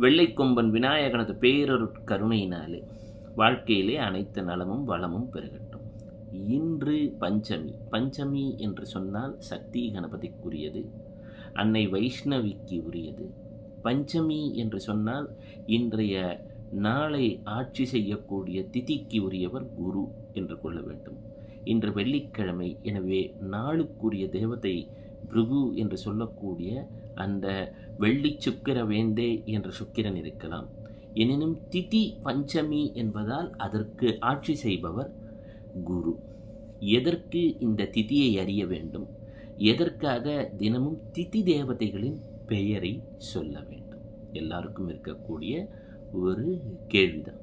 வெள்ளைக்கொம்பன் விநாயகனது பேரொரு கருணையினாலே வாழ்க்கையிலே அனைத்து நலமும் வளமும் பெருகட்டும். இன்று பஞ்சமி. பஞ்சமி என்று சொன்னால் சக்தி கணபதிக்குரியது அன்னை வைஷ்ணவிக்கு உரியது. பஞ்சமி என்று சொன்னால் இன்றைய நாளை ஆட்சி செய்யக்கூடிய திதிக்கு உரியவர் குரு என்று கொள்ள வேண்டும். இன்று வெள்ளிக்கிழமை எனவே நாளுக்குரிய தேவதை பிருகு என்று சொல்லக்கூடிய அந்த வெள்ளி சுக்கிர வேந்தே என்ற சுக்கிரன் இருக்கலாம். எனினும் திதி பஞ்சமி என்பதால் அதற்கு ஆட்சி செய்பவர் குரு. எதற்கு இந்த திதியை அறிய வேண்டும்? எதற்காக தினமும் திதி தேவதைகளின் பெயரை சொல்ல வேண்டும்? எல்லாருக்கும் இருக்கக்கூடிய ஒரு கேள்விதான்.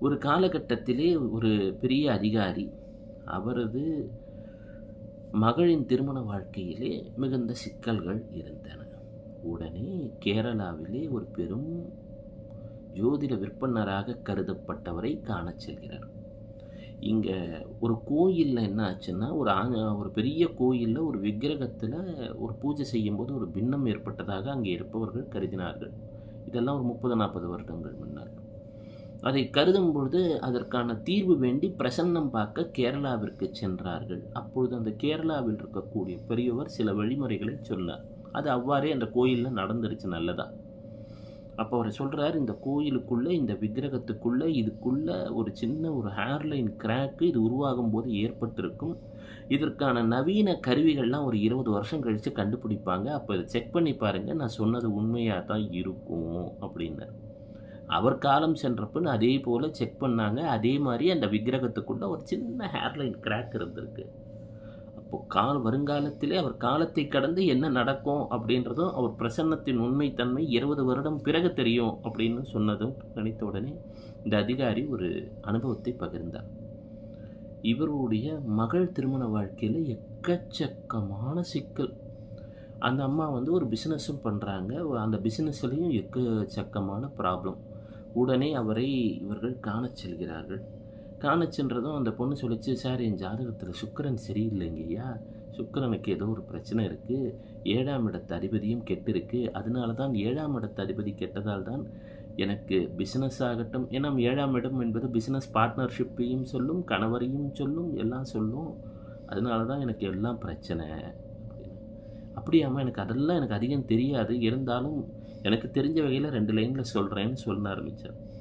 ஒரு காலகட்டத்திலே ஒரு பெரிய அதிகாரி அவரது மகளின் திருமண வாழ்க்கையிலே மிகுந்த சிக்கல்கள் இருந்தன. உடனே கேரளாவிலே ஒரு பெரும் ஜோதிட விற்பனராக கருதப்பட்டவரை காண செல்கிறார். இங்கே ஒரு கோயிலில் என்ன ஆச்சுன்னா ஒரு ஆங்க ஒரு பெரிய கோயிலில் ஒரு விக்கிரகத்தில் ஒரு பூஜை செய்யும்போது ஒரு பின்னம் ஏற்பட்டதாக அங்கே இருப்பவர்கள் கருதினார்கள். இதெல்லாம் ஒரு முப்பது நாற்பது வருடங்கள் முன்னால் அதை கருதும் பொழுது அதற்கான தீர்வு வேண்டி பிரசன்னம் பார்க்க கேரளாவிற்கு சென்றார்கள். அப்பொழுது அந்த கேரளாவில் இருக்கக்கூடிய பெரியவர் சில வழிமுறைகளை சொன்னார். அது அவ்வாறே அந்த கோயிலில் நடந்துருச்சு நல்லதா? அப்போ அவர் சொல்கிறார் இந்த கோயிலுக்குள்ளே இந்த விக்கிரகத்துக்குள்ளே இதுக்குள்ளே ஒரு சின்ன ஒரு ஹேர்லைன் கிராக்கு இது உருவாகும் போது ஏற்பட்டிருக்கும். இதற்கான நவீன கருவிகள்லாம் ஒரு இருபது வருஷம் கழித்து கண்டுபிடிப்பாங்க. அப்போ இதை செக் பண்ணி பாருங்கள் நான் சொன்னது உண்மையாக தான் இருக்கும் அப்படின்னார். அவர் காலம் சென்றப்பன்னு அதே போல் செக் பண்ணாங்க. அதே மாதிரி அந்த விக்கிரகத்துக்குள்ளே ஒரு சின்ன ஹேர்லைன் கிராக் இருந்திருக்கு. அப்போது கால் வருங்காலத்திலே அவர் காலத்தை கடந்து என்ன நடக்கும் அப்படின்றதும் அவர் பிரசன்னத்தின் உண்மைத்தன்மை இருபது வருடம் பிறகு தெரியும் அப்படின்னு சொன்னதும் நினைத்த உடனே இந்த அதிகாரி ஒரு அனுபவத்தை பகிர்ந்தார். இவருடைய மகள் திருமண வாழ்க்கையில் எக்கச்சக்கமான சிக்கல். அந்த அம்மா வந்து ஒரு பிஸ்னஸும் பண்ணுறாங்க அந்த பிஸ்னஸ்லேயும் எக்கச்சக்கமான ப்ராப்ளம் உடனே அவரை இவர்கள் காணச் செல்கிறார்கள். காணச் சென்றதும் அந்த பொண்ணு சொல்லிச்சு சார் என் ஜாதகத்தில் சுக்கிரன் சரியில்லைங்கய்யா சுக்கரனுக்கு ஏதோ ஒரு பிரச்சனை இருக்குது ஏழாம் இடத்து அதிபதியும் கெட்டிருக்கு. அதனால தான் ஏழாம் இடத்து அதிபதி கெட்டதால் தான் எனக்கு பிஸ்னஸ் ஆகட்டும். ஏன்னா ஏழாம் இடம் என்பது பிஸ்னஸ் பார்ட்னர்ஷிப்பையும் சொல்லும் கணவரையும் சொல்லும் எல்லாம் சொல்லும். அதனால தான் எனக்கு எல்லாம் பிரச்சனை அப்படியாமல் எனக்கு அதெல்லாம் எனக்கு அதிகம் தெரியாது. இருந்தாலும் எனக்கு தெரிஞ்ச வகையில் ரெண்டு லைனில் சொல்கிறேன்னு சொல்ல ஆரம்பித்தார்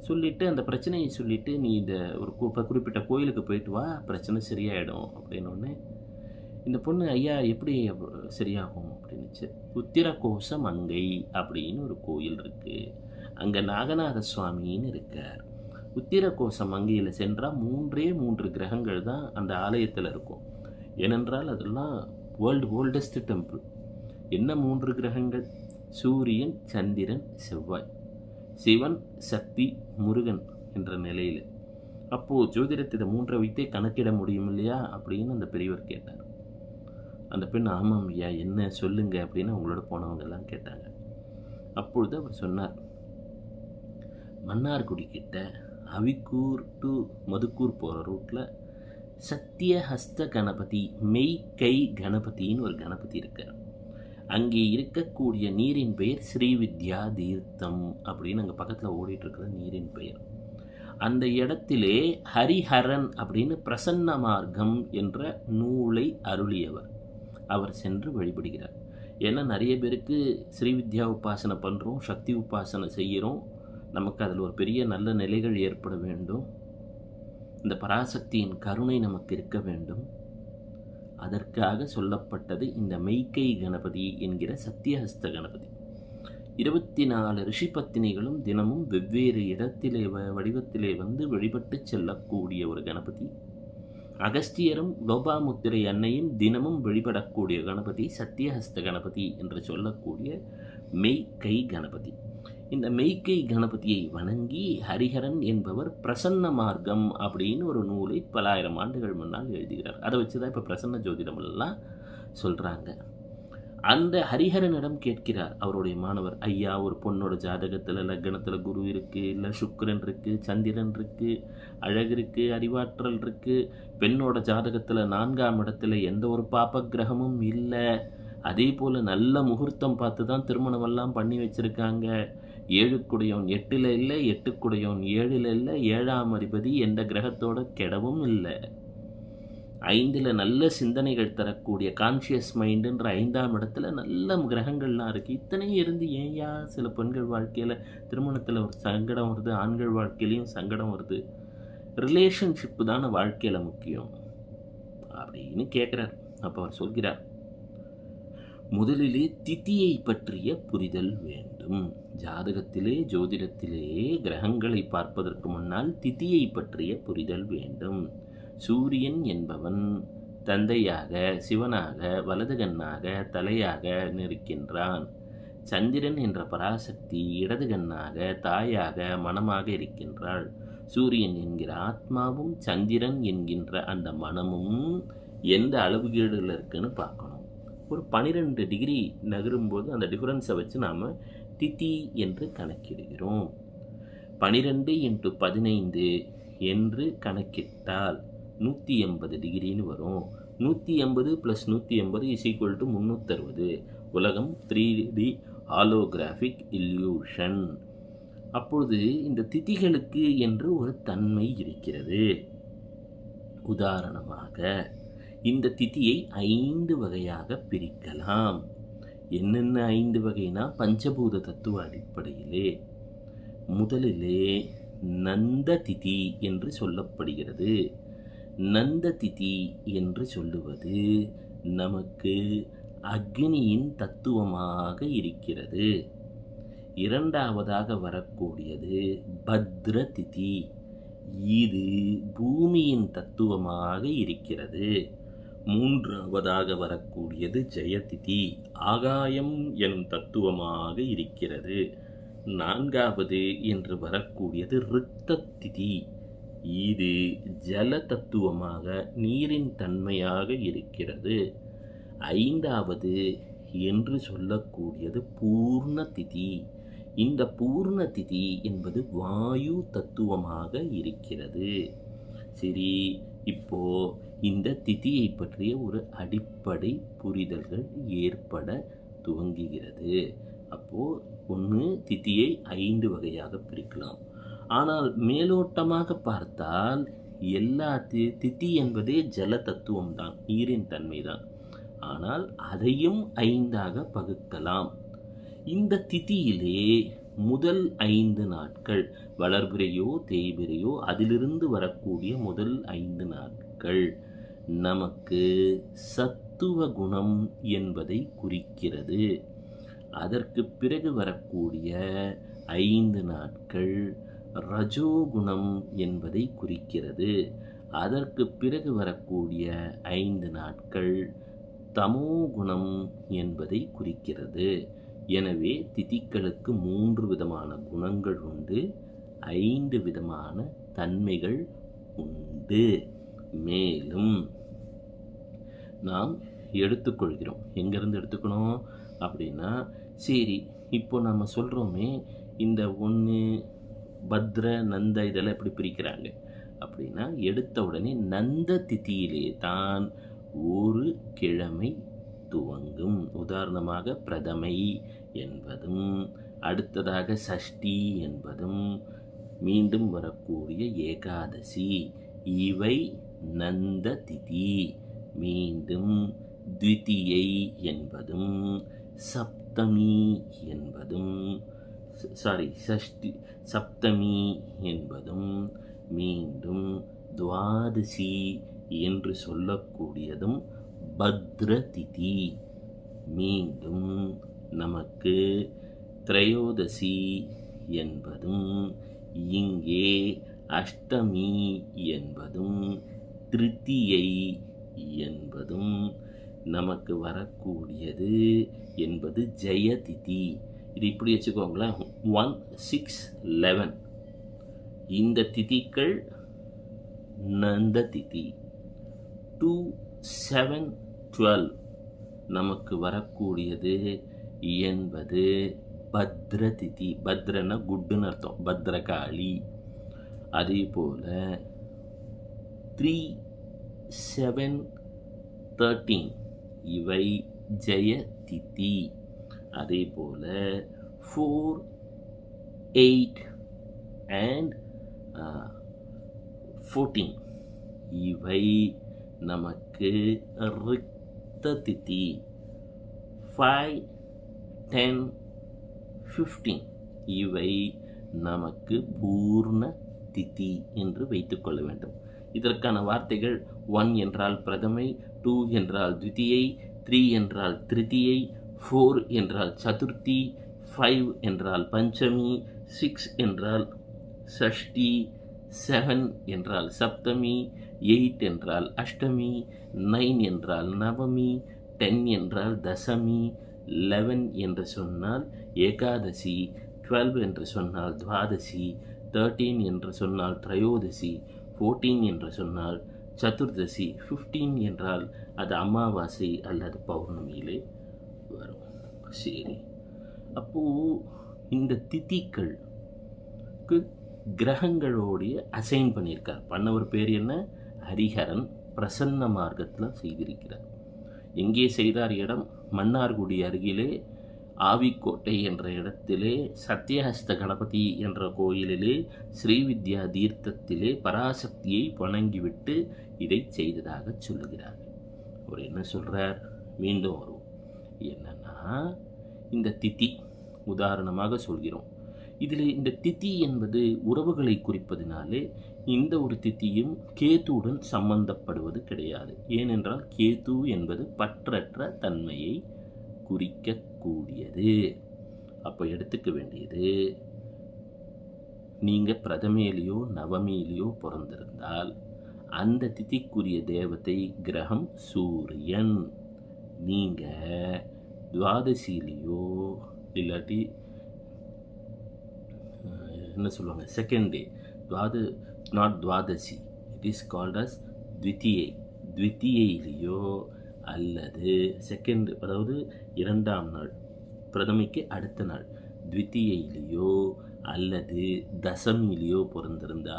சொல்லிவிட்டு அந்த பிரச்சனையை சொல்லிவிட்டு நீ இந்த ஒரு குறிப்பிட்ட கோயிலுக்கு போயிட்டு வா பிரச்சனை சரியாயிடும் அப்படின்னோடனே இந்த பொண்ணு ஐயா எப்படி சரியாகும்? அப்படின்னுச்சு. உத்திரகோச மங்கை அப்படின்னு ஒரு கோயில் இருக்குது அங்கே நாகநாத சுவாமின்னு இருக்கார். உத்திரகோச மங்கையில் சென்றால் மூன்றே மூன்று கிரகங்கள் தான் அந்த ஆலயத்தில் இருக்கும். ஏனென்றால் அதெல்லாம் வேர்ல்டு ஓல்டஸ்ட் டெம்பிள் என்ன மூன்று கிரகங்கள்? சூரியன் சந்திரன் செவ்வாய். சிவன் சக்தி முருகன் என்ற நிலையில். அப்போது ஜோதிடத்தை இதை மூன்றை வைத்தே கணக்கிட முடியும் இல்லையா அப்படின்னு அந்த பெரியவர் கேட்டார். அந்த பெண் ஆமாம் ஐயா என்ன சொல்லுங்க? அப்படின்னு அவங்களோட போனவங்கெல்லாம் கேட்டாங்க. அப்பொழுது அவர் சொன்னார் மன்னார்குடி கிட்ட அவிக்கூர் டு மதுக்கூர் போகிற ரூட்டில் சத்தியஹஸ்த கணபதி மெய் கை கணபதின்னு ஒரு கணபதி இருக்கார். அங்கே இருக்கக்கூடிய நீரின் பெயர் ஸ்ரீவித்யா தீர்த்தம் அப்படின்னு அங்கே பக்கத்தில் ஓடிட்டு இருக்கிற நீரின் பெயர். அந்த இடத்திலே ஹரிஹரன் அப்படின்னு பிரசன்ன மார்க்கம் என்ற நூலை அருளியவர். அவர் சென்று வழிபடுகிறார். ஏன்னா நிறைய பேருக்கு ஸ்ரீவித்யா உபாசனை பண்ணுறோம் சக்தி உபாசனை செய்கிறோம் நமக்கு அதில் ஒரு பெரிய நல்ல நிலைகள் ஏற்பட வேண்டும். இந்த பராசக்தியின் கருணை நமக்கு இருக்க வேண்டும். அதற்காக சொல்லப்பட்டது இந்த மெய்க்கை கணபதி என்கிற சத்தியஹஸ்த கணபதி. இருபத்தி நாலு ரிஷி பத்தினிகளும் தினமும் வெவ்வேறு இடத்திலே வ- வடிவத்திலே வந்து வழிபட்டு செல்லக்கூடிய ஒரு கணபதி. அகஸ்தியரும் லோபாமுத்திரை அன்னையும் தினமும் வழிபடக்கூடிய கணபதி சத்தியஹஸ்த கணபதி என்று சொல்லக்கூடிய மெய்க்கை கணபதி. இந்த மெய்க்கை கணபதியை வணங்கி ஹரிஹரன் என்பவர் பிரசன்ன மார்க்கம் அப்படின்னு ஒரு நூலை பலாயிரம் ஆண்டுகள் முன்னால் எழுதுகிறார். அதை வச்சு தான் இப்போ பிரசன்ன ஜோதிடம் எல்லாம் சொல்கிறாங்க அந்த ஹரிஹரனிடம் கேட்கிறார் அவருடைய மாணவர் ஐயா ஒரு பொண்ணோட ஜாதகத்தில் லக்னத்தில் குரு இருக்குது இல்லை சுக்கரன் இருக்குது சந்திரன் இருக்குது அழகு இருக்குது அறிவாற்றல் இருக்குது பெண்ணோட ஜாதகத்தில் நான்காம் இடத்துல எந்த ஒரு பாப்ப கிரகமும் இல்லை அதே போல் நல்ல முகூர்த்தம் பார்த்து தான் திருமணமெல்லாம் பண்ணி வச்சுருக்காங்க ஏழுக்குடையவன் எட்டில் இல்லை எட்டுக்குடையவன் ஏழில் இல்லை ஏழாம் அதிபதி எந்த கிரகத்தோட கெடவும் இல்லை. ஐந்தில் நல்ல சிந்தனைகள் தரக்கூடிய கான்ஷியஸ் மைண்டுன்ற ஐந்தாம் இடத்துல நல்ல கிரகங்கள்லாம் இருக்குது இத்தனையும் இருந்து ஏன்யா சில பெண்கள் வாழ்க்கையில் திருமணத்தில் ஒரு சங்கடம் வருது ஆண்கள் வாழ்க்கையிலையும் சங்கடம் வருது? ரிலேஷன்ஷிப்பு தானே வாழ்க்கையில் முக்கியம். அப்படின்னு கேட்குறார் அப்போ அவர் சொல்கிறார் முதலிலே திதியை பற்றிய புரிதல் வேண்டும். ஜாதகத்திலே ஜோதிடத்திலே கிரகங்களை பார்ப்பதற்கு முன்னால் திதியை பற்றிய புரிதல் வேண்டும். சூரியன் என்பவன் தந்தையாக சிவனாக வலதுகண்ணாக தலையாக நிற்கின்றான். சந்திரன் என்ற பராசக்தி இடதுகண்ணாக தாயாக மனமாக இருக்கின்றாள். சூரியன் என்கிற ஆத்மாவும் சந்திரன் என்கின்ற அந்த மனமும் எந்த அளவுகீடுல இருக்குன்னு பார்க்கணும். ஒரு பன்னிரெண்டு டிகிரி நகரும்போது அந்த டிஃப்ரென்ஸை வச்சு நாம் திதி என்று கணக்கிடுகிறோம். பனிரெண்டு இன்ட்டு பதினைந்து என்று கணக்கிட்டால் நூற்றி எண்பது டிகிரின்னு வரும். நூற்றி எண்பது ப்ளஸ் நூற்றி எண்பது இஸ் ஈக்குவல் டு முந்நூற்றறுபது உலகம் த்ரீ டி ஆலோகிராஃபிக் இல்யூஷன் அப்பொழுது இந்த திதிகளுக்கு என்று ஒரு தன்மை இருக்கிறது. உதாரணமாக இந்த திதியை ஐந்து வகையாக பிரிக்கலாம். என்னென்ன ஐந்து வகைனா? பஞ்சபூத தத்துவ அடிப்படையிலே முதலிலே நந்த திதி என்று சொல்லப்படுகிறது. நந்த திதி என்று சொல்லுவது நமக்கு அக்னியின் தத்துவமாக இருக்கிறது. இரண்டாவதாக வரக்கூடியது பத்ர திதி. இது பூமியின் தத்துவமாக இருக்கிறது. மூன்றாவதாக வரக்கூடியது ஜெயதிதி. ஆகாயம் எனும் தத்துவமாக இருக்கிறது. நான்காவது என்று வரக்கூடியது ரித்தத்திதி திதி இது ஜல தத்துவமாக நீரின் தன்மையாக இருக்கிறது. ஐந்தாவது என்று சொல்லக்கூடியது பூர்ண திதி இந்த பூர்ண திதி என்பது வாயு தத்துவமாக இருக்கிறது. சரி இப்போ இந்த திதியை பற்றிய ஒரு அடிப்படை புரிதல்கள் ஏற்பட துவங்குகிறது. அப்போ ஒன்று திதியை ஐந்து வகையாக பிரிக்கலாம். ஆனால் மேலோட்டமாக பார்த்தால் எல்லா தி திதி என்பதே ஜல தத்துவம் தான் நீரின் தன்மை தான் ஆனால் அதையும் ஐந்தாக பகுக்கலாம். இந்த திதியிலே முதல் ஐந்து நாட்கள். வளர்பிறையோ தேய்பிறையோ அதிலிருந்து வரக்கூடிய முதல் ஐந்து நாட்கள். நமக்கு சத்துவ குணம் என்பதை குறிக்கிறது. அதற்கு பிறகு வரக்கூடிய ஐந்து நாட்கள் ரஜோகுணம் என்பதை குறிக்கிறது. அதற்கு பிறகு வரக்கூடிய ஐந்து நாட்கள் தமோகுணம் என்பதை குறிக்கிறது. எனவே திதிக்களுக்கு மூன்று விதமான குணங்கள் உண்டு. ஐந்து விதமான தன்மைகள் உண்டு. மேலும் நாம் எடுத்துக்கொள்கிறோம். எங்கேருந்து எடுத்துக்கணும் அப்படின்னா சரி இப்போ நம்ம சொல்கிறோமே இந்த ஒன்று பத்ர நந்த இதெல்லாம் எப்படி பிரிக்கிறாங்க? அப்படின்னா எடுத்த உடனே நந்த திதியிலே தான் ஒரு கிழமை துவங்கும். உதாரணமாக பிரதமை என்பதும் அடுத்ததாக சஷ்டி என்பதும் மீண்டும் வரக்கூடிய ஏகாதசி. இவை நந்த திதி. மீண்டும் த்விதியை என்பதும் சப்தமி என்பதும் சாரி சஷ்டி சப்தமி என்பதும் மீண்டும் துவாதசி என்று சொல்லக்கூடியதும் பத்ர திதி மீண்டும் நமக்கு திரையோதசி என்பதும் இங்கே அஷ்டமி என்பதும் திருத்தியை என்பதும் நமக்கு வரக்கூடியது என்பது ஜெயதிதி. இது இப்படி வச்சுக்கோங்களேன். ஒன் சிக்ஸ் லெவன் இந்த திதிக்கள் நந்த திதி டூ செவன் டுவெல் நமக்கு வரக்கூடியது என்பது பத்ர திதி பத்ரன்னா குட்டுன்னு அர்த்தம். பத்ரகாளி. அதே போல் த்ரீ செவன் தேர்ட்டீன் இவை ஜெய திதி அதே போல் ஃபோர் எயிட் அண்ட் ஃபோர்டீன் இவை நமக்கு ரிக்த திதி. ஃபைவ் டென் ஃபிஃப்டீன் இவை நமக்கு பூர்ண திதி என்று வைத்துக்கொள்ள வேண்டும். இதற்கான வார்த்தைகள் ஒன் என்றால் பிரதமை டூ என்றால் த்விதியை த்ரீ என்றால் திருதியை ஃபோர் என்றால் சதுர்த்தி ஃபைவ் என்றால் பஞ்சமி சிக்ஸ் என்றால் ஷஷ்டி செவன் என்றால் சப்தமி எயிட் என்றால் அஷ்டமி நைன் என்றால் நவமி டென் என்றால் தசமி லெவன் என்று சொன்னால் ஏகாதசி டுவெல் என்று சொன்னால் துவாதசி தேர்ட்டீன் என்று சொன்னால் திரையோதசி ஃபோர்டீன் என்று சொன்னால் சதுர்தசி ஃபிஃப்டீன் என்றால் அது அமாவாசை அல்லது பௌர்ணமியிலே வரும். சரி. அப்போது இந்த திதிகளுக்கு கிரகங்களோடைய அசைன் பண்ணியிருக்கார். பண்ணவர் பேர் என்ன? ஹரிஹரன் பிரசன்ன மார்க்கத்தில் செய்திருக்கிறார். எங்கே செய்தார் இடம்? மன்னார்குடி அருகிலே ஆவிக்கோட்டை என்ற இடத்திலே சத்யஹஸ்த கணபதி என்ற கோயிலிலே ஸ்ரீவித்யா தீர்த்தத்திலே பராசக்தியை வணங்கிவிட்டு இதை செய்ததாக சொல்லுகிறார். அவர் என்ன சொல்கிறார் மீண்டும் வரும் என்னன்னா இந்த திதி உதாரணமாக சொல்கிறோம். இதில் இந்த திதி என்பது உறவுகளை குறிப்பதினாலே இந்த ஒரு தித்தியும் கேத்துவுடன் சம்பந்தப்படுவது கிடையாது. ஏனென்றால் கேத்து என்பது பற்றற்ற தன்மையை குறிக்கக்கூடியது. அப்போ எடுத்துக்க வேண்டியது நீங்கள் பிரதமையிலையோ நவமியிலையோ பிறந்திருந்தால் அந்த திதிக்குரிய தேவத்தை கிரகம் சூரியன். நீங்கள் துவாதசியிலையோ இல்லாட்டி என்ன சொல்லுவாங்க? செகண்ட் டே துவாத நாட் துவாதசி. இட் இஸ் கால்ட் அஸ் த்வித்தியை த்விதியையிலேயோ அல்லது செகண்ட் அதாவது இரண்டாம் நாள் பிரதமைக்கு அடுத்த நாள் த்விதியையிலேயோ அல்லது தசமிலேயோ பிறந்திருந்தா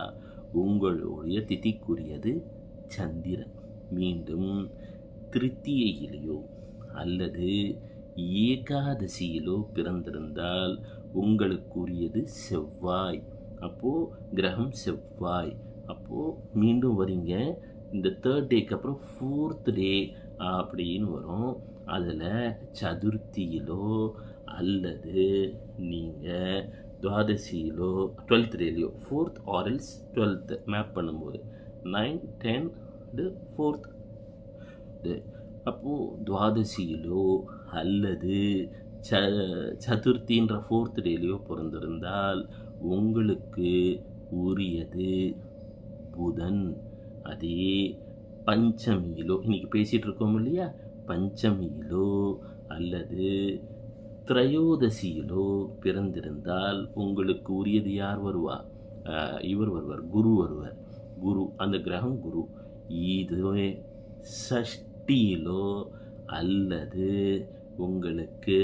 உங்களுடைய திதிக்குரியது சந்திரன். மீண்டும் திருத்தியையிலேயோ அல்லது ஏகாதசியிலோ பிறந்திருந்தால் உங்களுக்குரியது செவ்வாய். அப்போது கிரகம் செவ்வாய். அப்போது மீண்டும் வரீங்க. இந்த தேர்ட் டேக்கு அப்புறம் ஃபோர்த் டே அப்படின்னு வரும். அதில் சதுர்த்தியிலோ அல்லது நீங்கள் துவாதசியிலோ twelfth டேலையோ fourth or else twelfth map பண்ணும்போது நைன் டென் ஃபோர்த் இது அப்போது துவாதசியிலோ அல்லது ச சதுர்த்தின்ற ஃபோர்த் டேலையோ பிறந்திருந்தால் உங்களுக்கு உரியது புதன். அதே பஞ்சமியிலோ இன்றைக்கி பேசிகிட்டு இருக்கோம் இல்லையா? பஞ்சமியிலோ அல்லது திரையோதசியிலோ பிறந்திருந்தால் உங்களுக்கு உரியது யார் வருவா? இவர் வருவார் குரு வருவார். குரு அந்த கிரகம் குரு. இதுவே சஷ்டியிலோ அல்லது உங்களுக்கு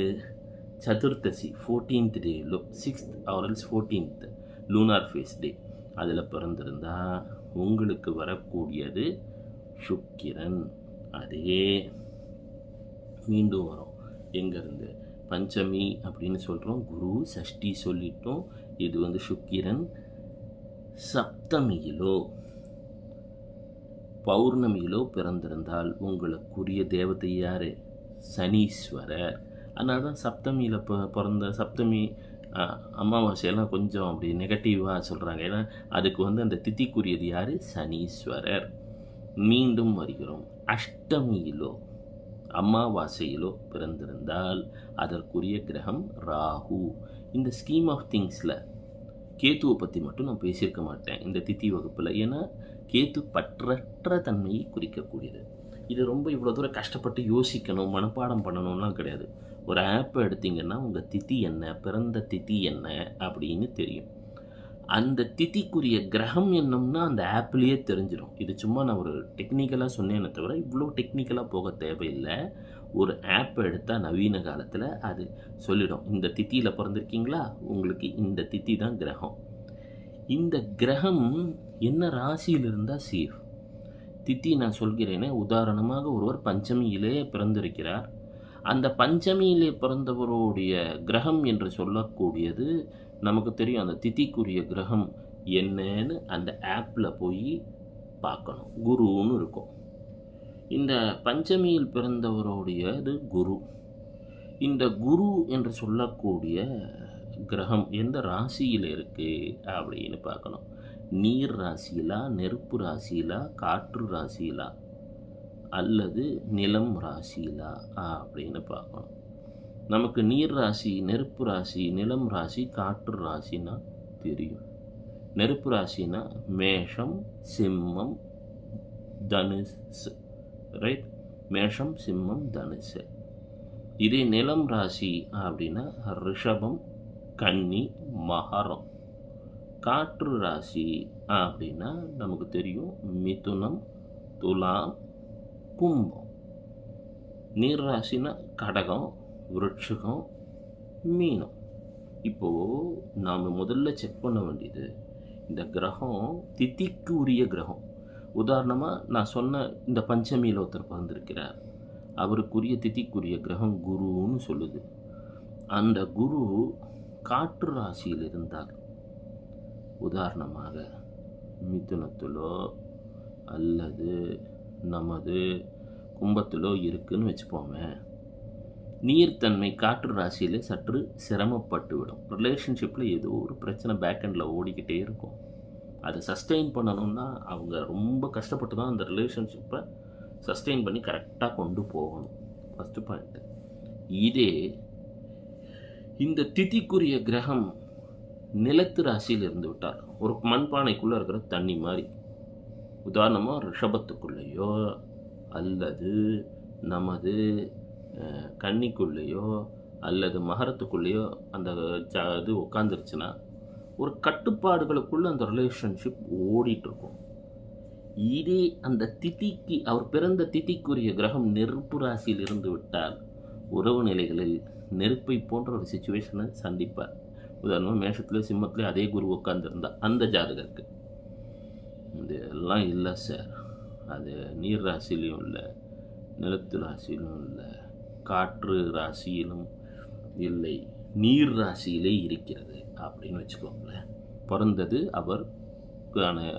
சதுர்த்தசி fourteenth TELO sixth or else fourteenth lunar phase day அதில் பிறந்திருந்தா உங்களுக்கு வரக்கூடியது சுக்கிரன். அதே மீண்டும் வரும். எங்கேருந்து? பஞ்சமி அப்படின்னு சொல்கிறோம் குரு சஷ்டி சொல்லிட்டோம் இது வந்து சுக்கிரன். சப்தமியிலோ பௌர்ணமியிலோ பிறந்திருந்தால் உங்களுக்குரிய தேவதை யார்? சனீஸ்வரர். அதனால தான் சப்தமியில் ப பிறந்த சப்தமி அமாவாசையெல்லாம் கொஞ்சம் அப்படி நெகட்டிவாக சொல்கிறாங்க ஏன்னா அதுக்கு வந்து அந்த திதிக்குரியது யார்? சனீஸ்வரர். மீண்டும் வருகிறோம். அஷ்டமியிலோ அமாவாசையிலோ பிறந்திருந்தால் அதற்குரிய கிரகம் ராகு. இந்த ஸ்கீம் ஆஃப் திங்ஸில் கேத்துவை பற்றி மட்டும் நான் பேசியிருக்க மாட்டேன். இந்த திதி வகுப்பில். ஏன்னா கேத்து பற்றற்ற தன்மையை குறிக்கக்கூடியது. இது ரொம்ப இவ்வளோ தூரம் கஷ்டப்பட்டு யோசிக்கணும் மனப்பாடம் பண்ணணும்லாம் கிடையாது. ஒரு ஆப்பை எடுத்தீங்கன்னா உங்கள் திதி என்ன பிறந்த திதி என்ன அப்படின்னு தெரியும். அந்த திதிக்குரிய கிரகம் என்னம்னா அந்த ஆப்லேயே தெரிஞ்சிடும் இது சும்மா நான் ஒரு டெக்னிக்கலாக சொன்னேனே தவிர இவ்வளோ டெக்னிக்கலாக போக தேவையில்லை. ஒரு ஆப் எடுத்தால் நவீன காலத்தில் அது சொல்லிடும். இந்த தித்தியில் பிறந்திருக்கீங்களா? உங்களுக்கு இந்த தித்தி தான் கிரகம். இந்த கிரகம் என்ன ராசியில் இருந்தால் சேஃப் திதி நான் சொல்கிறேனே. உதாரணமாக ஒருவர் பஞ்சமியிலே பிறந்திருக்கிறார். அந்த பஞ்சமியிலே பிறந்தவருடைய கிரகம் என்று சொல்லக்கூடியது நமக்கு தெரியும். அந்த திதிக்குரிய கிரகம் என்னன்னு அந்த ஆப்பில் போய் பார்க்கணும். குருன்னு இருக்கும். இந்த பஞ்சமியில் பிறந்தவருடைய இது குரு. இந்த குரு என்று சொல்லக்கூடிய கிரகம் எந்த ராசியில் இருக்குது அப்படின்னு பார்க்கணும். நீர் ராசியிலா நெருப்பு ராசியிலா காற்று ராசியிலா அல்லது நிலம் ராசியிலா? அப்படின்னு பார்க்கணும். நமக்கு நீர் ராசி நெருப்பு ராசி நிலம் ராசி காற்று ராசினா தெரியும். நெருப்பு ராசினா மேஷம் சிம்மம் தனுசு ரைட் மேஷம் சிம்மம் தனுசு. இதே நிலம் ராசி அப்படின்னா ரிஷபம் கன்னி மகரம். காற்று ராசி அப்படின்னா நமக்கு தெரியும் மிதுனம் துலாம் கும்பம். நீர் ராசினா கடகம் விருட்சகம் மீனம். இப்போது நாம் முதல்ல செக் பண்ண வேண்டியது இந்த கிரகம் திதிக்கு உரிய கிரகம். உதாரணமாக நான் சொன்ன இந்த பஞ்சமியில் ஒருத்தர் பிறந்திருக்கிறார். அவருக்குரிய திதிக்குரிய கிரகம் குருன்னு சொல்லுது. அந்த குரு காற்று ராசியில் இருந்தார். உதாரணமாக மிதுனத்திலோ அல்லது நமது கும்பத்திலோ இருக்குன்னு வச்சுப்போமே. நீர்த்தன்மை காற்று ராசியில் சற்று சிரமப்பட்டு விடும் ரிலேஷன்ஷிப்பில் ஏதோ ஒரு பிரச்சனை பேக்கெண்டில் ஓடிக்கிட்டே இருக்கும். அதை சஸ்டெயின் பண்ணணும்னா அவங்க ரொம்ப கஷ்டப்பட்டு தான் அந்த ரிலேஷன்ஷிப்பை சஸ்டெயின் பண்ணி கரெக்டாக கொண்டு போகணும். ஃபஸ்ட்டு பாயிண்ட்டு இதே இந்த திதிக்குரிய கிரகம் நிலத்து ராசியில் இருந்து விட்டார். ஒரு மண்பானைக்குள்ளே இருக்கிற தண்ணி மாதிரி. உதாரணமாக ரிஷபத்துக்குள்ளேயோ அல்லது நமது கன்னிக்குள்ளேயோ அல்லது மகரத்துக்குள்ளேயோ அந்த ஜ இது உட்காந்துருச்சுன்னா ஒரு கட்டுப்பாடுகளுக்குள்ளே அந்த ரிலேஷன்ஷிப் ஓடிட்டுருக்கும். இதே அந்த திதிக்கு அவர் பிறந்த திதிக்குரிய கிரகம் நெருப்பு ராசியில் இருந்து விட்டால் உறவு நிலைகளில் நெருப்பை போன்ற ஒரு சுச்சுவேஷனை சந்திப்பார். உதாரணமாக மேஷத்தில் சிம்மத்தில் அதே குரு உட்காந்துருந்தா அந்த ஜாதகருக்கு. இதெல்லாம் இல்லை சார். அது நீர் ராசிலையும் இல்லை நிலத்து ராசியிலும் இல்லை காற்று ராசியிலும் இல்லை. நீர் ராசியிலே இருக்கிறது அப்படின்னு வச்சுக்கோங்களேன். பிறந்தது அவர்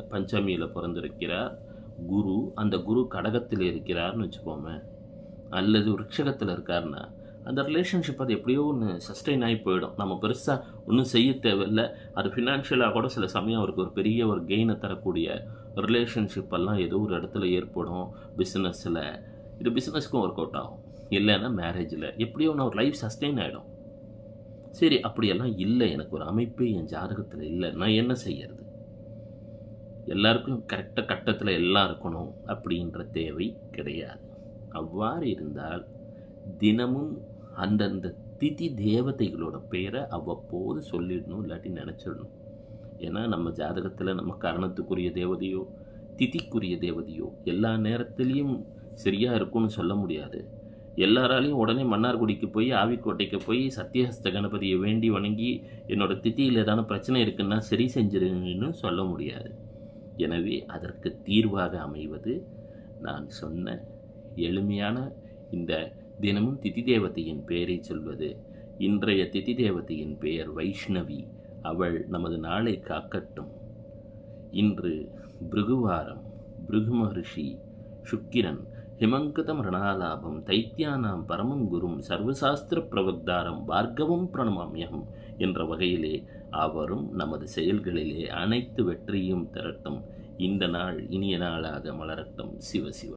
பஞ்சமியில் பிறந்திருக்கிறார். குரு அந்த குரு கடகத்தில் இருக்கிறார்னு வச்சுக்கோமே. அல்லது விருட்சகத்தில் இருக்காருன்னா அந்த ரிலேஷன்ஷிப் அது எப்படியோ ஒன்று சஸ்டெயின் ஆகி போயிடும். நம்ம பெருசாக ஒன்றும் செய்ய தேவையில்லை. அது ஃபினான்ஷியலாக கூட சில சமயம் அவருக்கு ஒரு பெரிய ஒரு கெயினை தரக்கூடிய ரிலேஷன்ஷிப் எல்லாம் ஏதோ ஒரு இடத்துல ஏற்படும். பிஸ்னஸில் இது பிஸ்னஸ்க்கும் ஒர்க் அவுட் ஆகும். இல்லைன்னா மேரேஜில் எப்படியோ ஒன்று ஒரு லைஃப் சஸ்டெயின் ஆகிடும் சரி அப்படியெல்லாம் இல்லை. எனக்கு ஒரு அமைப்பு என் ஜாதகத்தில் இல்லை. நான் என்ன செய்யறது? எல்லாருக்கும் கரெக்டாக கட்டத்தில் எல்லாம் இருக்கணும் அப்படின்ற தேவை கிடையாது. அவ்வாறு இருந்தால் தினமும் அந்தந்த திதி தேவதைகளோட பேரை அவ்வப்போது சொல்லிடணும் இல்லாட்டி நினச்சிடணும். ஏன்னா நம்ம ஜாதகத்தில் நம்ம கரணத்துக்குரிய தேவதையோ திதிக்குரிய தேவதையோ எல்லா நேரத்துலேயும் சரியாக இருக்கும்னு சொல்ல முடியாது. எல்லாராலையும் உடனே மன்னார்குடிக்கு போய் ஆவிக்கோட்டைக்கு போய் சத்தியஹஸ்த கணபதியை வேண்டி வணங்கி என்னோடய திதியில் ஏதான பிரச்சனை இருக்குன்னா சரி செஞ்சிருன்னு சொல்ல முடியாது. எனவே அதற்கு தீர்வாக அமைவது நான் சொன்ன எளிமையான இந்த தினமும் திதி தேவதையின் பெயரை சொல்வது. இன்றைய திதி தேவதையின் பெயர் வைஷ்ணவி. அவள் நமது நாளை காக்கட்டும். இன்று பிருகுவாரம். பிருகு மகர்ஷி சுக்கிரன் ஹிமங்கதம் ரணாலாபம் தைத்தியானாம் பரமம் குரும் சர்வசாஸ்திர பிரவக்தாரம் பார்கவம் பிரணமாமியகம் என்ற வகையிலே அவரும் நமது செயல்களிலே அனைத்து வெற்றியும் திரட்டும். இந்த நாள் இனிய நாளாக மலரட்டும். சிவ சிவ.